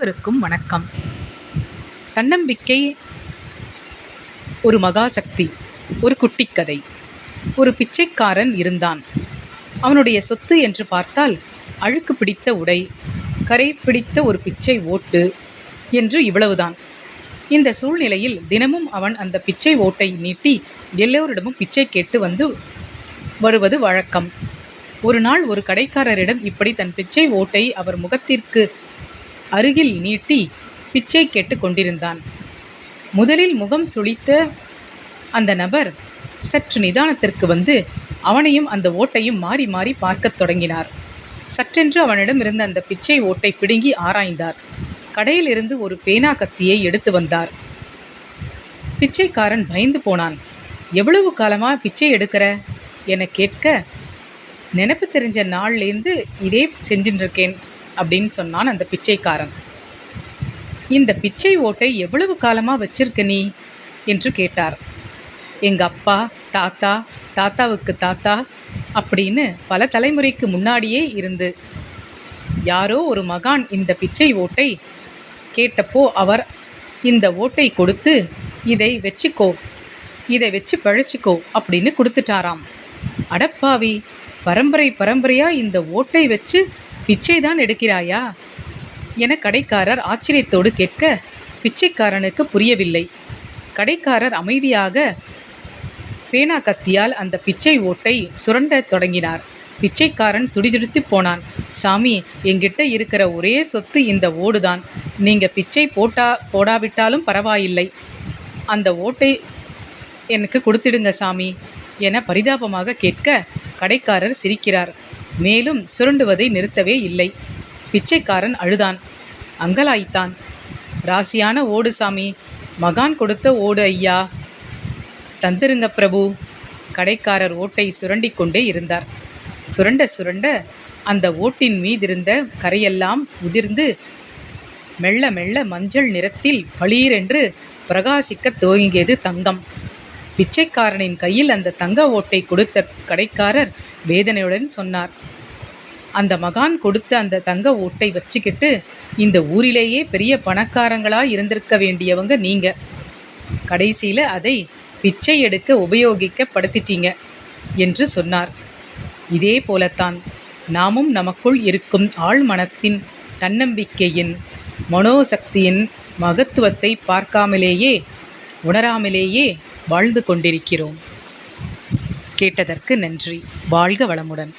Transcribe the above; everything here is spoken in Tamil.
அனைவருக்கும் வணக்கம். தன்னம்பிக்கை ஒரு மகாசக்தி ஒரு குட்டிக்கதை. ஒரு பிச்சைக்காரன் இருந்தான். அவனுடைய சொத்து என்று பார்த்தால் அழுக்கு பிடித்த உடை கரை பிடித்த ஒரு பிச்சை ஓட்டு என்று இவ்வளவுதான். இந்த சூழ்நிலையில் தினமும் அவன் அந்த பிச்சை ஓட்டை நீட்டி எல்லோரிடமும் பிச்சை கேட்டு வந்து வருவது வழக்கம். ஒரு நாள் ஒரு கடைக்காரரிடம் இப்படி தன் பிச்சை ஓட்டை அவர் முகத்திற்கு அருகில் நீட்டி பிச்சை கேட்டு கொண்டிருந்தான். முதலில் முகம் சுளித்த அந்த நபர் சற்று நிதானத்திற்கு வந்து அவனையும் அந்த ஓட்டையும் மாறி மாறி பார்க்கத் தொடங்கினார். சற்றென்று அவனிடம் இருந்த அந்த பிச்சை ஓட்டை பிடுங்கி ஆராய்ந்தார். கடையிலிருந்து ஒரு பேனா கத்தியை எடுத்து வந்தார். பிச்சைக்காரன் பயந்து போனான். எவ்வளவு காலமாக பிச்சை எடுக்கிற? என கேட்க நினப்பு தெரிஞ்ச நாள்லேருந்து இதே செஞ்சுட்டு இருக்கேன் அப்படின்னு சொன்னான் அந்த பிச்சைக்காரன். இந்த பிச்சை ஓட்டை எவ்வளவு காலமாக வச்சிருக்க நீ? என்று கேட்டார். எங்கள் அப்பா தாத்தா தாத்தாவுக்கு தாத்தா அப்படின்னு பல தலைமுறைக்கு முன்னாடியே இருந்து யாரோ ஒரு மகான் இந்த பிச்சை ஓட்டை கேட்டப்போ அவர் இந்த ஓட்டை கொடுத்து இதை வச்சுக்கோ இதை வச்சு பழச்சிக்கோ அப்படின்னு கொடுத்துட்டாராம். அடப்பாவி பரம்பரை பரம்பரையாக இந்த ஓட்டை வச்சு பிச்சை தான் எடுக்கிறாயா? என கடைக்காரர் ஆச்சரியத்தோடு கேட்க பிச்சைக்காரனுக்கு புரியவில்லை. கடைக்காரர் அமைதியாக பேனா கத்தியால் அந்த பிச்சை ஓட்டை சுரண்டத் தொடங்கினார். பிச்சைக்காரன் துடிதுடித்து போனான். சாமி என்கிட்ட இருக்கிற ஒரே சொத்து இந்த ஓடுதான். நீங்க பிச்சை போட்டா போடாவிட்டாலும் பரவாயில்லை. அந்த ஓட்டை எனக்கு கொடுத்துடுங்க சாமி என பரிதாபமாக கேட்க கடைக்காரர் சிரிக்கிறார். மேலும் சுரண்டுவதை நிறுத்தவே இல்லை. பிச்சைக்காரன் அழுதான். அங்கலாய்த்தான். ராசியான ஓடு சாமி மகான் கொடுத்த ஓடு ஐயா. தந்திருங்க பிரபு. கடைக்காரர் ஓட்டை சுரண்டிக் கொண்டே இருந்தார். சுரண்ட சுரண்ட அந்த ஓட்டின் மீதிருந்த கரையெல்லாம் உதிர்ந்து மெல்ல மெல்ல மஞ்சள் நிறத்தில் பளீரென்று பிரகாசிக்கத் துவங்கியது தங்கம். பிச்சைக்காரனின் கையில் அந்த தங்க ஓட்டை கொடுத்த கடைக்காரர் வேதனையுடன் சொன்னார். அந்த மகான் கொடுத்த அந்த தங்க ஓட்டை வச்சுக்கிட்டு இந்த ஊரிலேயே பெரிய பணக்காரங்களா இருந்திருக்க வேண்டியவங்க நீங்க. கடைசியில் அதை பிச்சை எடுக்க உபயோகிக்கப்படுத்திட்டீங்க என்று சொன்னார். இதே போலத்தான் நாமும் நமக்குள் இருக்கும் ஆழ்மனத்தின் தன்னம்பிக்கையின் மனோசக்தியின் மகத்துவத்தை பார்க்காமலேயே உணராமலேயே வாழ்ந்து கொண்டிருக்கிறோம். கேட்டதற்கு நன்றி. வாழ்க வளமுடன்.